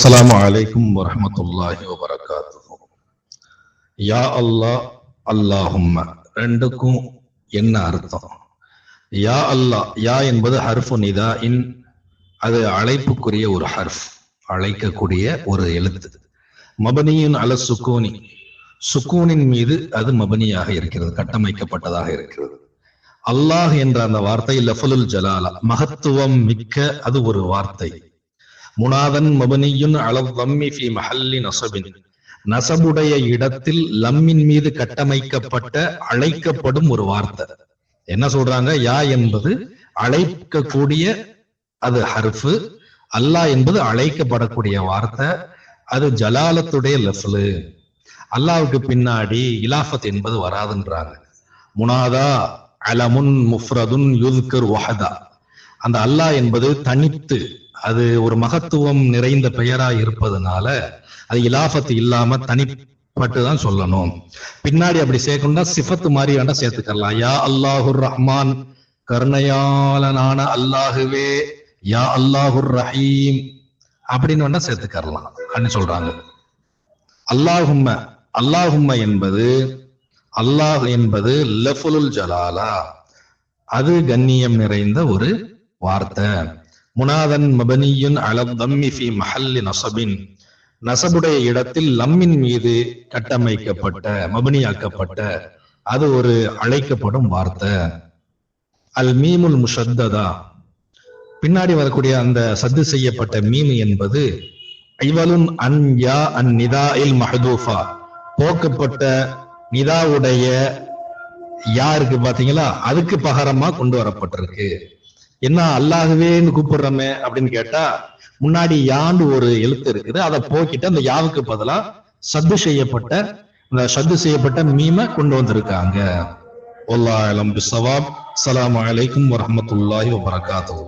அஸ்ஸலாமு அலைக்கும் வரஹ்மத்துல்லாஹி வபரகாத்துஹு யா அல்லாஹ் அல்லாஹும்ம ரெண்டுக்கும் என்ன அர்த்தம் யா அல்லா யா என்பது ஹர்ஃபு நிதா இன் அது அழைப்புக்குரிய ஒரு ஹர்ஃப் அழைக்கக்கூடிய ஒரு எழுத்து மபனியின் அல சுக்கூனி சுக்கூனின் மீது அது மபனியாக இருக்கிறது கட்டமைக்கப்பட்டதாக இருக்கிறது அல்லாஹ் என்ற அந்த வார்த்தை லஃபலுல் ஜலாலா மகத்துவம் மிக்க அது ஒரு வார்த்தை முனாதன் மபனியுன் அளவ் வம்மி ஃபி மஹல்லி நசபின். நசபுடைய இடத்தில் லம்மின் மீது கட்டமைக்கப்பட்ட அழைக்கப்படும் ஒரு வார்த்தை. என்ன சொல்றாங்க? யா என்பது அழைக்கக்கூடிய அது ஹர்ஃபு. அல்லாஹ் என்பது அழைக்கப்படக்கூடிய வார்த்தை. அது ஜலாலத்துடைய லஃப்லு. அல்லாவுக்கு பின்னாடி இலாஃபத் என்பது வராதுன்றாங்க. முனாதா அலமுன் முஃப்ரதுன் யுத்கர் வஹதா. அந்த அல்லாஹ் என்பது தனித்து அது ஒரு மகத்துவம் நிறைந்த பெயரா இருப்பதுனால அது இலாபத்து இல்லாம தனிப்பட்டு தான் சொல்லணும். பின்னாடி அப்படி சேர்க்கணும்னா சிஃபத்து மாதிரி வேண்டா சேர்த்துக்கலாம் யா அல்லாஹுர் ரஹ்மான் கருணையாளனான அல்லாஹுவே யா அல்லாஹுர் ரஹீம் அப்படின்னு வேணா சேர்த்துக்கரலாம் அப்படின்னு சொல்றாங்க. அல்லாஹும்ம அல்லாஹும்ம என்பது அல்லாஹ் என்பது லஃபுலுல் ஜலாலா. அது கண்ணியம் நிறைந்த ஒரு வார்த்தை. முனாதன் மபனியுன் அலம் தம்மி ஃபி மஹல்லி நசபின். நசபுடைய இடத்தில் லம்மின் மீது கட்டமைக்கப்பட்ட மபனியாக்கப்பட்ட அது ஒரு அழைக்கப்படும் வார்த்தை. அல் மீமுல் முஷத்ததா. பின்னாடி வரக்கூடிய அந்த சத்து செய்யப்பட்ட மீம் என்பது ஐவலுன் அன் யா அன் நிதா இல் மஹதூஃபா. போக்கப்பட்ட நிதாவுடைய யாருக்கு பாத்தீங்களா அதுக்கு பகரமா கொண்டு வரப்பட்டிருக்கு. என்ன அல்லாகவேன்னு கூப்பிடுறோமே அப்படின்னு கேட்டா முன்னாடி யாண்டு ஒரு எழுத்து இருக்குது அதை போக்கிட்டு அந்த யாவுக்கு பதிலா சத்து செய்யப்பட்ட அந்த சத்து செய்யப்பட்ட மீமை கொண்டு வந்திருக்காங்க. ஒல்லா அலம் பிசவாப் அலாம் அலைக்கும் வரமத்துல்லாஹி வபரகாத்துஹு.